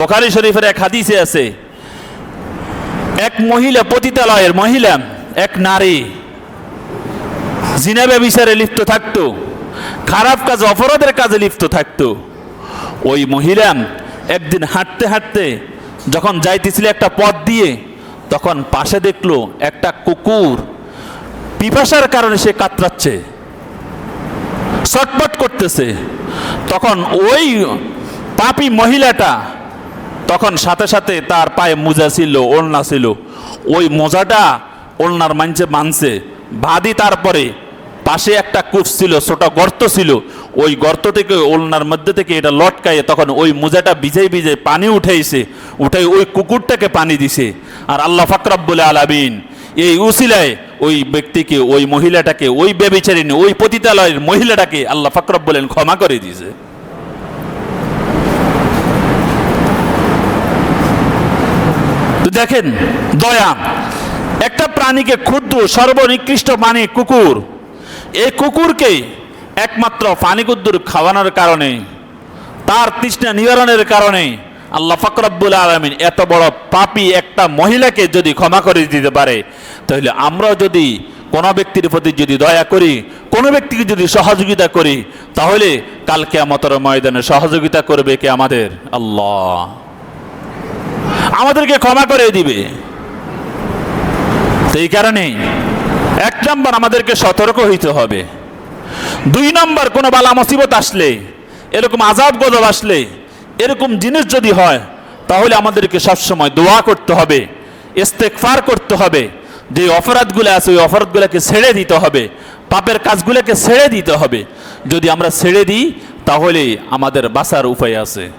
বোখারি শরীফের এক হাদিসে আছে, এক মহিলা পতিতালয়ের মহিলা, এক নারী জিনাবে বিচারে লিপ্ত থাকতো, খারাপ কাজ, অপরাধের কাজে লিপ্ত থাকতো। ওই মহিলা একদিন হাঁটতে হাঁটতে যখন যাইতেছিল একটা পথ দিয়ে, তখন পাশে দেখল একটা কুকুর পিপাসার কারণে সে কাতরাচ্ছে ছটপট করতেছে। তখন ওই পাপি মহিলাটা তখন সাথে সাথে তার পায়ে মোজা ছিল ওড়না ছিল। ওই মোজাটা ওড়নার মানছে মানছে বাদি তারপরে পাশে একটা কূপ ছিল, ছোট গর্ত ছিল। ওই গর্ত থেকে, ওলনার মধ্যে থেকে এটা লটকাইয়ে তখন ওই মোজাটা ভিজে ভিজে পানি উঠেছে উঠে ওই কুকুরটাকে পানি দিছে। আর আল্লাহ ফাকরাব্বুল আলামিন এই উসিলায় ওই ব্যক্তিকে, ওই মহিলাটাকে, ওই বেবিচারিনী ওই পতিতালয়ের মহিলাটাকে আল্লাহ ফাকরাব বলেন ক্ষমা করে দিয়েছে। দেখেন, দয়া। একটা প্রাণীকে ক্ষুদ্র, সর্বনিকৃষ্ট মানে কুকুর। এই কুকুরকে একমাত্র পানি কুদ্দুর খাওয়ানোর কারণে, তার তৃষ্ণা নিবারণের কারণে আল্লাহ ফকরাব্বুল আলমিন এত বড় পাপি একটা মহিলাকে যদি ক্ষমা করে দিতে পারে, তাহলে আমরা যদি কোনো ব্যক্তির প্রতি যদি দয়া করি, কোনো ব্যক্তিকে যদি সহযোগিতা করি, তাহলে কালকে আমাদের ময়দানে সহযোগিতা করবে কে আমাদের? আল্লাহ। আমাদেরকে ক্ষমা করে দিবে। সেই কারণে এক নম্বর আমাদেরকে সতর্ক হইতে হবে। দুই নম্বর কোনো বালা মুসিবত আসলে, এরকম আজাব গজব আসলে, এরকম জিনিস যদি হয়, তাহলে আমাদেরকে সবসময় দোয়া করতে হবে ইস্তেকফার করতে হবে, যে অপরাধগুলো আছে ওই অপরাধগুলোকে ছেড়ে দিতে হবে, পাপের কাজগুলোকে ছেড়ে দিতে হবে। যদি আমরা ছেড়ে দিই তাহলে আমাদের বাঁচার উপায় আছে।